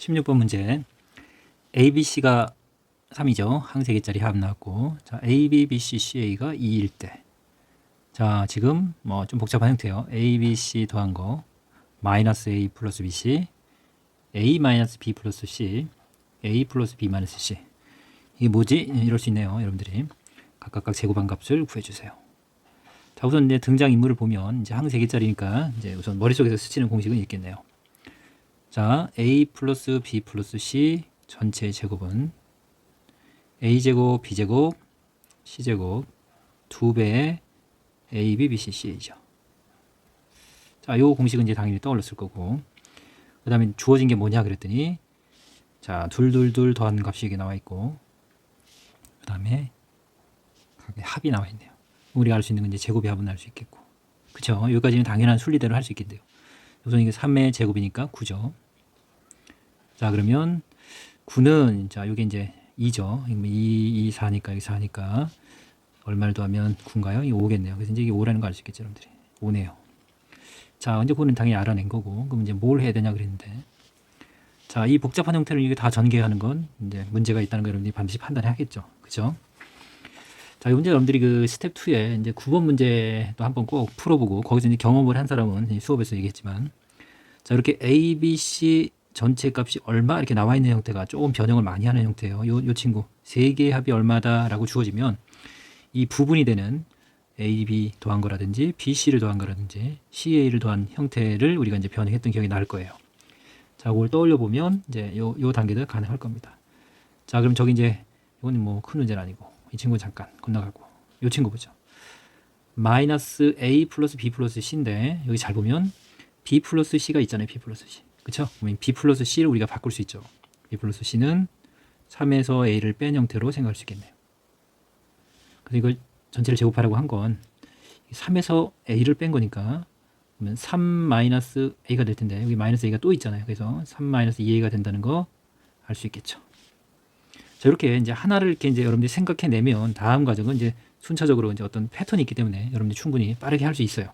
16번 문제. ABC가 3이죠. 한세 개짜리 합 나왔고. 자, AB, BC, CA가 2일 때. 자, 지금 뭐 좀 복잡한 형태예요. A, B, C 더한 거. 마이너스 A 플러스 BC. A 마이너스 B 플러스 C. A 플러스 B 마이너스 C. 이게 뭐지? 이럴 수 있네요. 여러분들이. 각각 제곱한 값을 구해주세요. 자, 우선 이제 등장 인물을 보면 이제 항세 개짜리니까 이제 우선 머릿속에서 스치는 공식은 있겠네요. 자, a 플러스 b 플러스 c 전체의 제곱은 a 제곱, b 제곱, c 제곱 두 배의 a, b, b, c, c죠. 자, 요 공식은 이제 당연히 떠올렸을 거고 그 다음에 주어진 게 뭐냐 그랬더니 자, 둘둘둘 더한 값이 이게 나와 있고 그 다음에 각의 합이 나와 있네요. 우리가 알 수 있는 건 이제 제곱의 합은 알 수 있겠고 그쵸? 여기까지는 당연한 순리대로 할 수 있겠네요. 우선 이게 3의 제곱이니까 9죠. 자, 그러면 9는 자, 요게 이제 2죠. 2, 2, 4니까 여기 4니까 얼마를 더하면 9인가요? 이 5겠네요. 그래서 이제 이게 5라는 거 알 수 있겠죠, 여러분들이. 5네요. 자, 이제 9는 당연히 알아낸 거고. 그럼 이제 뭘 해야 되냐 그랬는데. 자, 이 복잡한 형태를 이게 다 전개하는 건 이제 문제가 있다는 거 여러분들이 반드시 판단해야겠죠. 그죠? 자, 이 문제 여러분들이 그 스텝 2에 이제 9번 문제도 한번 꼭 풀어보고 거기서 이제 경험을 한 사람은 이 수업에서 얘기했지만 자, 이렇게 A, B, C 전체 값이 얼마 이렇게 나와 있는 형태가 조금 변형을 많이 하는 형태예요. 요, 요 친구 세 개의 합이 얼마다라고 주어지면 이 부분이 되는 A, B 더한 거라든지 B, C를 더한 거라든지 C, A를 더한 형태를 우리가 이제 변형했던 기억이 날 거예요. 자, 그걸 떠올려 보면 이제 요, 요 단계도 가능할 겁니다. 자, 그럼 저기 이제 이거는 뭐큰 문제는 아니고 이 친구 잠깐 건너가고 요 친구 보죠. 마이너스 A 플러스 B 플러스 C인데 여기 잘 보면 B 플러스 C가 있잖아요. B 플러스 C. 그쵸? 그러면 B 플러스 C를 우리가 바꿀 수 있죠. B 플러스 C는 3에서 A를 뺀 형태로 생각할 수 있겠네요. 그래서 이걸 전체를 제곱하라고 한 건 3에서 A를 뺀 거니까 그러면 3 마이너스 A가 될 텐데 여기 마이너스 A가 또 있잖아요. 그래서 3 마이너스 2A가 된다는 거 알 수 있겠죠. 자, 이렇게 이제 하나를 이렇게 이제 여러분들이 생각해내면 다음 과정은 이제 순차적으로 이제 어떤 패턴이 있기 때문에 여러분들이 충분히 빠르게 할 수 있어요.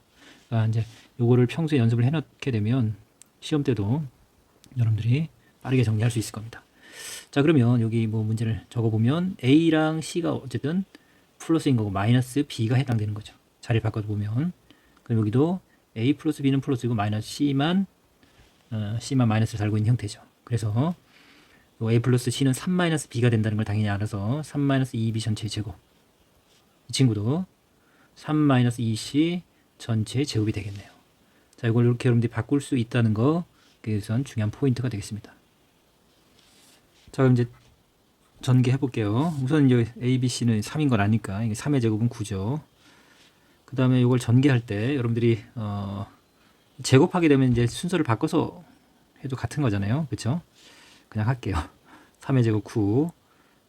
그러니까 이제 요거를 평소에 연습을 해놓게 되면 시험 때도 여러분들이 빠르게 정리할 수 있을 겁니다. 자, 그러면 여기 뭐 문제를 적어보면 A랑 C가 어쨌든 플러스인 거고 마이너스 B가 해당되는 거죠. 자리 바꿔서 보면. 그럼 여기도 A 플러스 B는 플러스이고 마이너스 C만, 어, C만 마이너스를 달고 있는 형태죠. 그래서 요 A 플러스 C는 3 마이너스 B가 된다는 걸 당연히 알아서 3 마이너스 2B 전체의 제곱. 이 친구도 3 마이너스 2C 전체의 제곱이 되겠네요. 자, 이걸 이렇게 여러분들이 바꿀 수 있다는 거, 그것은 중요한 포인트가 되겠습니다. 자, 그럼 이제 전개해 볼게요. 우선 이제 A, B, C는 3인 걸 아니까 이게 3의 제곱은 9죠. 그 다음에 이걸 전개할 때 여러분들이 어, 제곱하게 되면 이제 순서를 바꿔서 해도 같은 거잖아요. 그렇죠? 그냥 할게요. 3의 제곱 9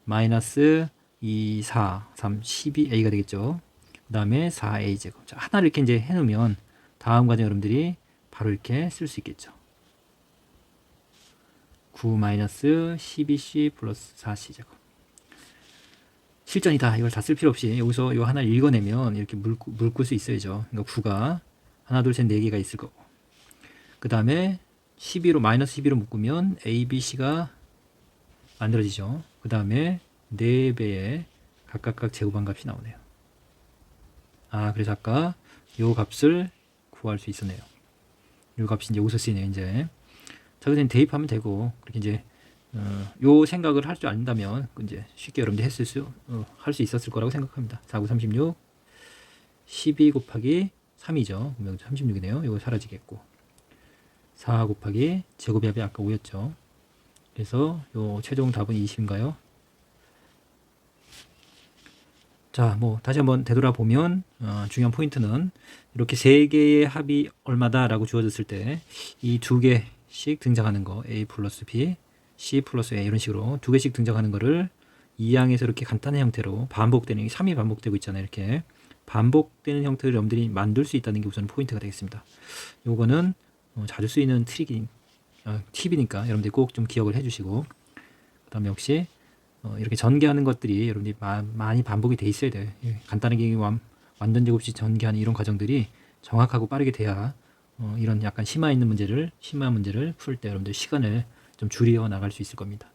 마이너스 2, 4, 3, 12a가 되겠죠. 그 다음에 4a 제곱. 자, 하나를 이렇게 이제 해놓으면 다음 과정 여러분들이 바로 이렇게 쓸 수 있겠죠. 9 마이너스 12c 플러스 4c 제곱. 실전이다. 이걸 다 쓸 필요 없이 여기서 요 하나를 읽어내면 이렇게 물고, 물고 수 있어야죠. 그러니까 9가 하나, 둘, 셋, 네 개가 있을 거고. 그 다음에 12로 마이너스 12로 묶으면 A, B, C가 만들어지죠. 그 다음에 4배의 각각각 제곱한 값이 나오네요. 아, 그래서 아까 요 값을 구할 수 있었네요. 요 값이 이제 여기서 쓰이네요, 이제. 자, 그냥 대입하면 되고, 그렇게 이제, 어, 요 생각을 할 줄 안다면, 그 이제 쉽게 여러분들이 했을 수, 어, 할 수 있었을 거라고 생각합니다. 4, 9, 36, 12 곱하기 3이죠. 그러면 36이네요. 이거 사라지겠고. 4 곱하기 제곱의 합이 아까 5였죠. 그래서 요 최종 답은 20인가요? 자, 뭐 다시 한번 되돌아보면 어, 중요한 포인트는 이렇게 세 개의 합이 얼마다라고 주어졌을 때 이 두 개씩 등장하는 거 A 플러스 B, C 플러스 A 이런 식으로 두 개씩 등장하는 거를 이항에서 이렇게 간단한 형태로 반복되는 3이 반복되고 있잖아요. 이렇게 반복되는 형태를 여러분들이 만들 수 있다는 게 우선 포인트가 되겠습니다. 요거는 어, 자주 쓰이는 트릭이 어, 팁이니까 여러분들이 꼭 좀 기억을 해주시고 그다음에 역시 어, 이렇게 전개하는 것들이 여러분들이 마, 많이 반복이 돼 있어야 돼요. 예, 간단하게 완, 완전 제곱식 전개하는 이런 과정들이 정확하고 빠르게 돼야 어, 이런 약간 심화 있는 문제를 심화 문제를 풀 때 여러분들 시간을 좀 줄여 나갈 수 있을 겁니다.